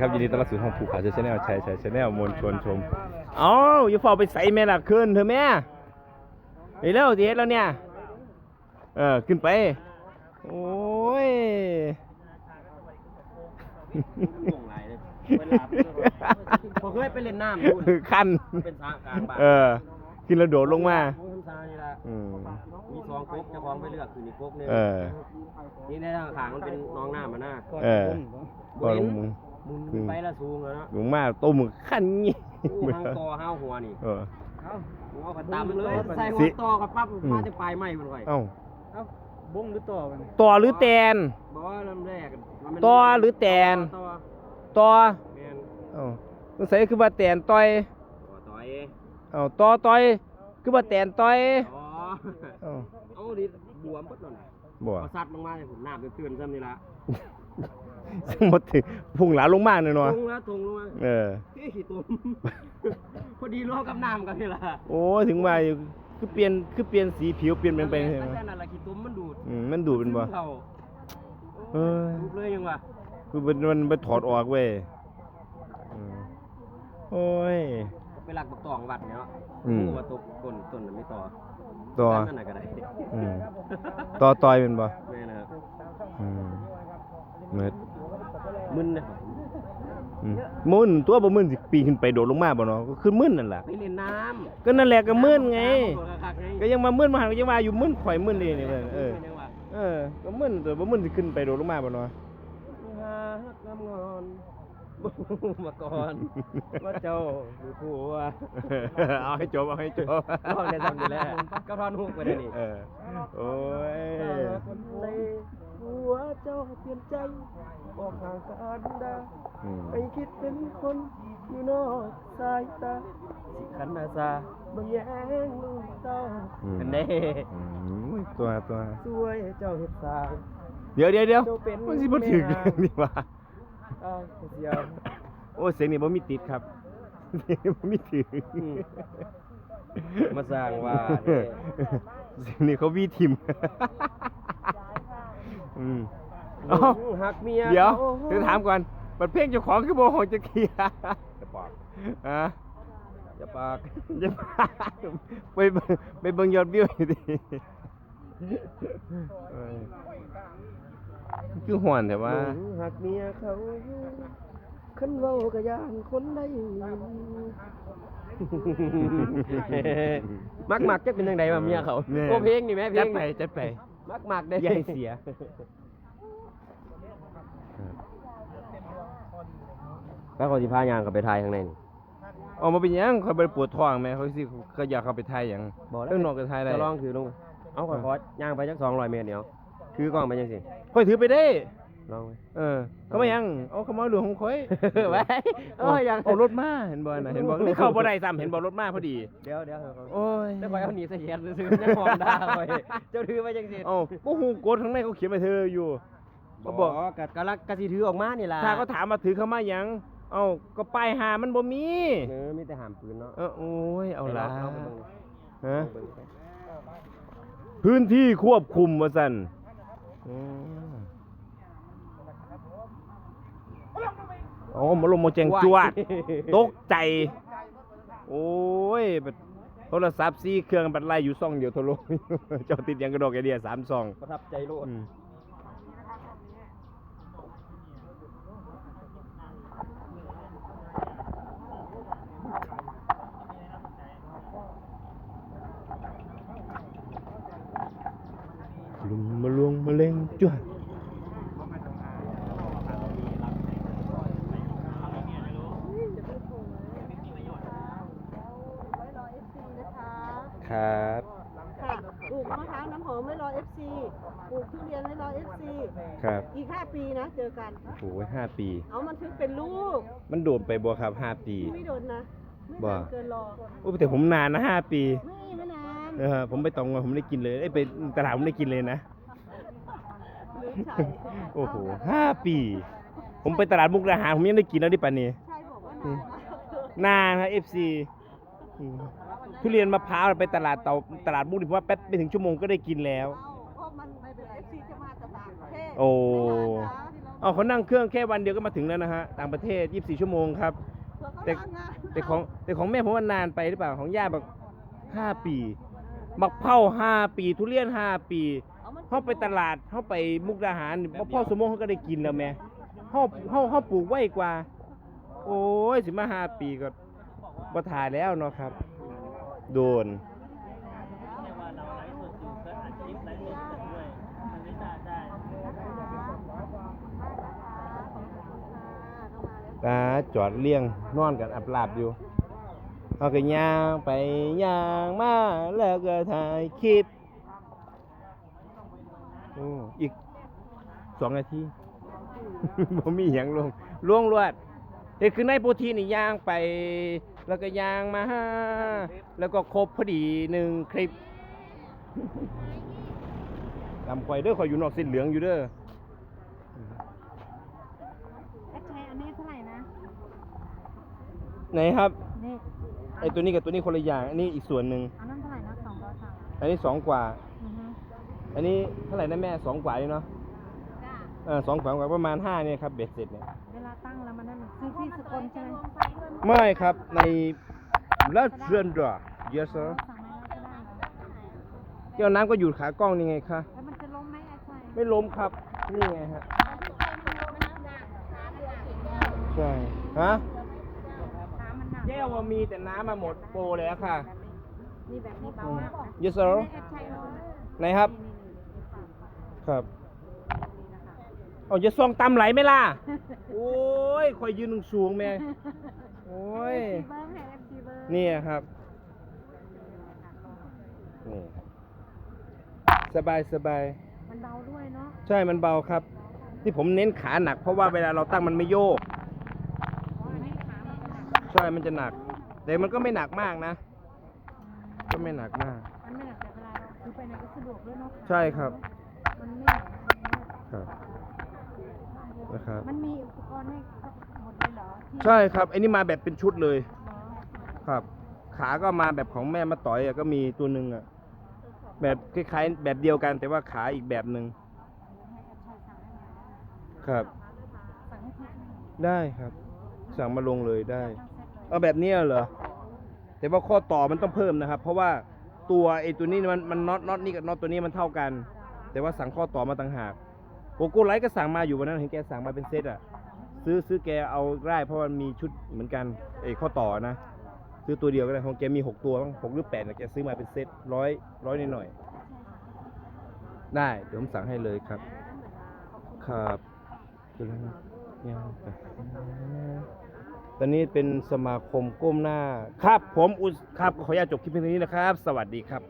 ครับยินดีต้อนรับสู่ห้องภูเขาชาแนลชัยชัยชาแนลมวลชนชมเอ้าอย่าฝ่าไปใส่แม่ล่ะขึ้นเถอะแม่ไปเร็วสิเฮ็ดแล้วเนี่ยเออขึ้นไปโอ้ยห่วงไรเลยเวลาผมเคยไปเล่นน้ำดูนขั้นเป็นสระกลางบ้านเออขึ้นแล้วโดดลงมาของคุณซานี่ละอืมมีสองก๊กเจ้าของไปเลือกคือนี่ก๊กเนี่ยเออนี่ในทางขางมันเป็นน้องน้ำมาหน้าเออก็ลงมึง มุนไปละสูงแล้วเนาะลงมาต้มขั้นงี้อู้ห้างตอห้าวหัวนี่เออ เอาหัวกระตำเลยใส่หัสิ วตอกับปั๊บอืมมาจะปลายไม้มันไว้เอ้าบงหรือต่อมันต่อหรือแตน บอกว่าลำแรกมันเป็นตอหรือแตนตอต่อแมนเอ้าสงสัยคือว่าแตนต่อยตอต่อยเอ้าต่อต่อยคือว่าแตนต่อยอ๋อเอ้าเอาดิบวมปั๊บนั่นบ่ พอซัดลงมาเนี่ยผมน้ำจะตื่นซ้ำนี่ละ ซึ่งหมดถึงพุ่งหลาลงมาหน่อยทเนาะงแล้วทงลงมาเออเฮ้ยขี้ตุ่มพอดีรวมกับน้ำกันนี่ละโอ้ถึงว่าอยู่คือเปลี่ยนคือเปลี่ยนสีผิวเปลี่ยนเป็นไปใช่ใช่ไหมนั่นแหละขี้ตุ่มมันดูดอืมมันดูดเป็นบ่ซึมเข้าเออ ดูดเลยยังวะคือมันมันไปถอดออกเว้ยอืมโอ้ย ไปหลักตกตองวัดเนี่ยเนาะอืมโว่าตกต้นต้นน่ะไม่ต่อต่อนั่นน่ะก็ได้อืมต่อต่อยเป็นบ่แม่นะครับอืมเมื่อ มึนนะอืมมึนตัวบ่มึนสิปีนขึ้นไปโดดลงมาบ่เนาะก็คือมึนนั่นล่ะ ไปเล่นน้ก็นั่นแหละก็ำมึนไงตัวคักๆไงก็ยังมามึนมาหันก็ยังมาอยู่มึนข่อยมึนเลยนี่เว้ยเออยังวะเออ ก็มึนตัวบ่มึนสิขึ้นไปโดดลงมาบ่เนาะ หาฮักงามงอนบ่มาก่อนว่าเจ้าคือผัวเอาให้จบเอาให้จบร้องได้ซ้ำนี่แหละก็ทอนฮุกไปได้นี่เออโอ้ย คนในหัว เจ้าเปลี่ยนใจบอกห่างกันดาอืมไปคิดเป็นคนอยู่นอกสายตาสิขันอาซาบ่แย้งลูกเต้าอืมเป็นเด้อืมตัวตัว สวยเจ้าเฮ็ดสร้าง เดี๋ยวเดี๋ยวเดี๋ยวเจ้าเป็นมันสิบ่ถึงแม่นาง นี่ว่าอ้าวเสียวโอ้เสียงนี่บ่มีติดครับเสียงนี่บ่มีถึงอืม มาสร้างว่าเด้ เสียงนี่เขาวีทิมอืม เอ้าหลงหักเมียเดี๋ยวขาเดี๋ยวถามก่อนบัดเพลงเจ้าของคือบ่ฮองจะเคลียร์อย่าปากอะอย่าปากอย่าไปเบิ่งไปเบิ่งยอดวิวอยู่ดิเอ้ยคือห่วนแต่ว่าหลงหักเมียเขาคันเว้าก็ย่านคนได้ยินมักมักจะเป็นยังไงมาเมียเขาแม่ โอ้เพลงนี่แม่เพลจัดงไปจัดไป มักมักได้ อย่าให้เสีย แล้วเขาสิพายางกับไปทายข้างในนี่ออกมาเป็นหยังเขาไปปวดท้องไหมเขาสิเขาอยากเข้าไปไทยหยังบอกแล้วเรื่องนอกก็ไทยได้จะลองถือลงไปเอาขอขอย่างไปจักสองร้อยเมตรเดียวถือกล้องไปยังสิค่อยถือไปได้ลองไปเออเขามายังเอาเขามาเรื่องของค่อยไว้โอ้ยยังเอารถมาเห็นบ่น่ะเห็นบ่นี่เข้าบ่ได้ซ้ำเห็นบ่รถมาพอดีเดี๋ยวเดี๋ยวโอ้ยแล้วคอยเอาหนีใส่แขนซื้อๆยังหอมด่าคอยเจ้าถือไปจังสิเอ้าบ่ฮู้กดข้างในเขาเขียนมาเธออยู่เขาเขาบบออกกกัดกะลักกะสิถือออกมานี่ล่ะถ้าเขาถามมาถือเข้ามาหยัง เอ้าก็ป้ายหามันบ่มีเออมีแต่หามปืนเนาะเออโอ้ย เอาละเอาไปเบิ่งฮะ เอาไปเบิ่งไปพื้นที่ควบคุมว่าซั่นอืมอ๋อมาลงมาแจงจวด ตกใจ โอ้ยบัดโทรศัพท์สี่เครื่องบัดไล่อยู่ซ่องเดียวโทรลง เจ้าติดหยังกระดอกไอเดียสามซองประทับใจโลด อืมลุมมาลวงมาเล็ง จ้วครับค่ะปลูกมะพร้าวน้ำหอมไว้รอ FC ปลูกทุเรียนไว้รอ FC ครับอีก5ปีนะเจอกันโอ้ยห้าปี เอามันถึงเป็นลูก มันโดดไปบ่ครับห้าปี ไม่โดนนะไม่บ่นานเกินรอโอ้แต่ผมนานนะห้าปี ไม่ไม่นานเออผมไปตองมาผมได้กินเลยไอ้ยไปตลาดผมได้กินเลยนะหรือ ใช่โอ้โหห้าปี ผมไปตลาดมุกดาหารผมยังได้กินแล้วดิป่านนี้ใช่บอกว่านานมากนานนะเอฟซีทุเรียนมะพร้าวไปตลาดเตาตลาดมุกดิผมว่าแป๊บไม่ถึงชั่วโมงก็ได้กินแล้วเอาเพราะมันไม่เป็นไร FC จะมาจากต่างประเทศโอ้ไม่นานนะเอาเขานั่งเครื่องแค่วันเดียวก็มาถึงแล้วนะฮะต่างประเทศ 24 ชั่วโมงครับเผื่อเขาแต่ลางานแต่ของแต่ของแม่ผมว่านานไปหรือเปล่าของย่าแบบ5ปีบักเผา5ปี ทุเรียน5ปีเอามัน เข้าไปตลาดเข้าไปมุกดาหารบักเผาสมงเขาก็ได้กินแล้วแม่เข้าเข้าเข้าปลูกไว้กว่า โอ้ยสิมาห้าปีก็บ่ถ่ายแล้วเนาะครับ โดนตาจอดเลี้ยงนอนกันอับหลับอยู่เขาก็ย่างไปย่างมาแล้วก็ถ่ายคลิปโอ้อีกสองนาทีผมมีอย่างลงล่วงลวดเด็กคือในโปรตีนนี่ย่างไป แล้วก็ย่างมาแล้วก็ครบพอดีหนึ่งคลิปลำควายเด้อคอยอยู่นอกเส้นเหลืองอยู่เด้อแอดชัยอันนี้เท่าไหร่นะ ไหนครับนี่ไอตัวนี้กับตัวนี้คนละอย่างอันนี้อีกส่วนหนึ่งอันนั้นเท่าไหร่นะสองร้อยสามอันนี้สองกว่า อือฮึอันนี้เท่าไหร่นะแม่สองกว่านี่เนาะจ้าเออสองกว่ากว่าประมาณห้าเนี่ยครับเบ็ดเสร็จเนี่ยเวลาตั้งแล้วมันนั่นซื้อที่สกลใช่ไหมไม่ครับในรัสเซียนดอ yes sir สั่งอะไรก็ได้เหรอแก้วน้ำก็อยู่ขากล้องนี่ไงคะแล้วมันจะล้มไหมแอดชัยไม่ล้มครับนี่ไงฮะใช่ฮะขามันหนัก แก้วว่ามีแต่น้ำมาหมดโปรแล้วค่ะ นี่แบบนี้เบามากนะ yes sir แอดชัยลองไหนครับนี่ๆครับนี่นะคะเอาจะซองตำไหลไหมล่ะ โอ้ยคอยยืนสูงๆแม่โอ้ยซีเบอร์ให้เอฟซีเบอร์นี่ครับ นี่สบายสบายมันเบาด้วยเนาะใช่มันเบาครับ ที่ผมเน้นขาหนัก เพราะว่าเวลาเราตั้งมันไม่โยกอ๋ออันนี้ขามันจะหนักใช่มันจะหนัก แต่มันก็ไม่หนักมากนะก็ ไม่หนักมากมันไม่หนักแต่เวลาเราซื้อไปไหนก็สะดวกด้วยเนาะใช่ครับ มันไม่หนักครับ นะครับ มันมีอุปกรณ์ให้หมดเลยเหรอที่ใช่ครับไอ้นี่มาแบบเป็นชุดเลยเหรอครับ ขาก็มาแบบของแม่มาต่อยอะก็มีตัวหนึ่งอะแบบคล้ายๆแบบเดียวกันแต่ว่าขาอีกแบบหนึ่งให้แอดชัยสั่งให้มาได้ครับ สั่งให้พี่ได้ครับ สั่งมาลงเลยได้ทั้งเซ็ตเลยเอาแบบนี้เหรอ แต่ว่าข้อต่อมันต้องเพิ่มนะครับ เพราะว่าตัวไอ้ตัวนี้มันมันน็อตน็อตนี่กับน็อตตัวนี้มันเท่ากัน แต่ว่าสั่งข้อต่อมาต่างหากโกโก้ไลท์ก็สั่งมาอยู่วันนั้นเห็นแกสั่งมาเป็นเซตอะซื้อซื้อแกเอาได้เพราะมันมีชุดเหมือนกันไอ้ข้อต่อนะ ซื้อตัวเดียวก็ได้ของแกมีหกตัวบ้างหกหรือแปดแกซื้อมาเป็นเซตร้อยร้อยนิดหน่อยได้เดี๋ยวผมสั่งให้เลยครับครับจุฬาเนี่ย ตอนนี้เป็นสมาคมก้มหน้า ครับผมอุครับขออนุญาตจบคลิปเพียงเท่านี้นะครับ สวัสดีครับ